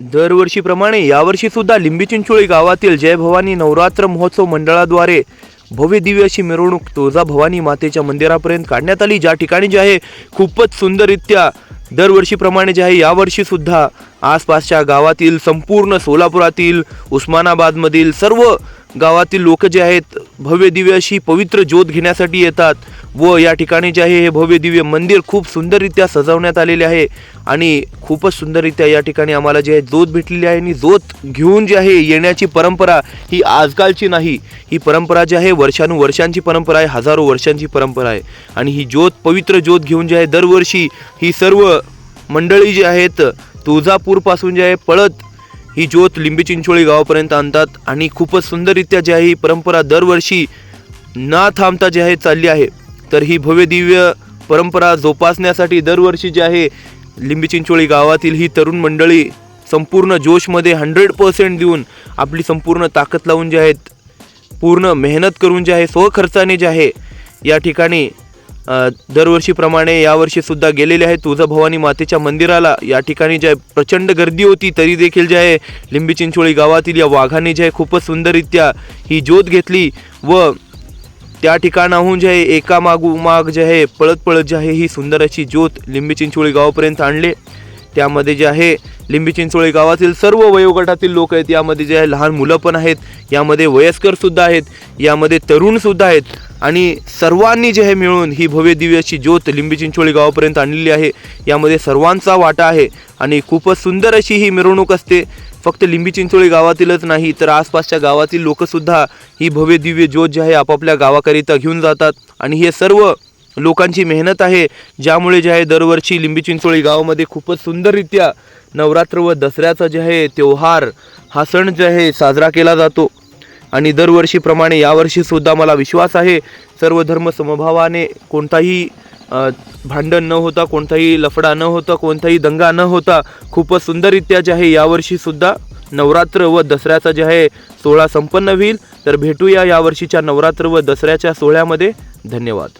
दरवर्षीप्रमाणे यावर्षी सुद्धा लिंबी चिंचोळी गावातील जय भवानी नवरात्र महोत्सव मंडळाद्वारे भव्य दिव्य अशी मिरवणूक तुळजा भवानी मातेच्या मंदिरापर्यंत काढण्यात आली. ज्या ठिकाणी जे आहे खूपच सुंदररित्या दरवर्षीप्रमाणे जे आहे यावर्षी सुद्धा आसपासच्या गावातील संपूर्ण सोलापुरातील उस्मानाबादमधील सर्व गावातील लोक जे आहेत भव्य दिव्य अशी पवित्र ज्योत घेण्यासाठी येतात व या ठिकाणी जे आहे हे भव्य दिव्य मंदिर खूप सुंदररित्या सजवण्यात आलेले आहे आणि खूपच सुंदररित्या या ठिकाणी आम्हाला जे आहे ज्योत भेटलेली आहे आणि ज्योत घेऊन जे आहे येण्याची परंपरा ही आजकालची नाही. ही परंपरा जी आहे वर्षानुवर्षांची परंपरा आहे हजारो वर्षांची परंपरा आहे. आणि ही ज्योत पवित्र ज्योत घेऊन जे आहे दरवर्षी ही सर्व मंडळी जी आहेत तुळजापूरपासून जे आहे पळत ही ज्योत लिंबी चिंचोळी गावापर्यंत आणतात आणि खूपच सुंदररित्या जी आहे ही परंपरा दरवर्षी ना थांबता जी आहे चालली आहे. तर ही भव्य दिव्य परंपरा जोपासण्यासाठी दरवर्षी जी आहे लिंबी चिंचोळी गावातील ही तरुण मंडळी संपूर्ण जोशमध्ये हंड्रेड पर्सेंट देऊन आपली संपूर्ण ताकद लावून जे आहेत पूर्ण मेहनत करून जे आहे स्वखर्चाने जे आहे या ठिकाणी दरवर्षीप्रमाणे यावर्षी सुद्धा गेलेले आहे तुळजाभवानी मातेच्या मंदिराला या ठिकाणी जे प्रचंड गर्दी होती तरी देखील जे आहे लिंबी चिंचोळी गावातील या वाघाने जे आहे खूपच सुंदररित्या ही ज्योत घेतली व त्या ठिकाणाहून जे आहे एका मागोमाग जे आहे पळत पळत जे आहे ही सुंदर अशी ज्योत लिंबी चिंचोळी गावापर्यंत आणले. त्यामध्ये जे आहे लिंबी चिंचोळी गावातील सर्व वयोगटातील लोक आहेत. यामध्ये जे आहे लहान मुलं पण आहेत. यामध्ये वयस्करसुद्धा आहेत. यामध्ये तरुणसुद्धा आहेत. आणि सर्वांनी जे आहे मिळून ही भव्य दिव्याची अशी ज्योत लिंबी चिंचोळी गावापर्यंत आणलेली आहे. यामध्ये सर्वांचा वाटा आहे आणि खूपच सुंदर अशी ही मिरवणूक असते. फक्त लिंबी चिंचोळी गावातीलच नाही तर आसपासच्या गावातील लोकसुद्धा ही भव्य दिव्य ज्योत जी आहे आपापल्या गावाकरिता घेऊन जातात. आणि हे सर्व लोकांची मेहनत आहे. ज्यामुळे जे आहे दरवर्षी लिंबी चिंचोळी गावामध्ये खूपच सुंदररित्या नवरात्र व दसऱ्याचा जे आहे त्योहार हा सण जे आहे साजरा केला जातो. आणि दरवर्षीप्रमाणे यावर्षीसुद्धा मला विश्वास आहे सर्व धर्म समभावाने कोणताही भांडण न होता कोणताही लफडा न होता कोणताही दंगा न होता खूपच सुंदररित्या जे आहे यावर्षीसुद्धा नवरात्र व दसऱ्याचा जे आहे सोहळा संपन्न होईल. तर भेटूया यावर्षीच्या नवरात्र व दसऱ्याच्या सोहळ्यामध्ये. धन्यवाद.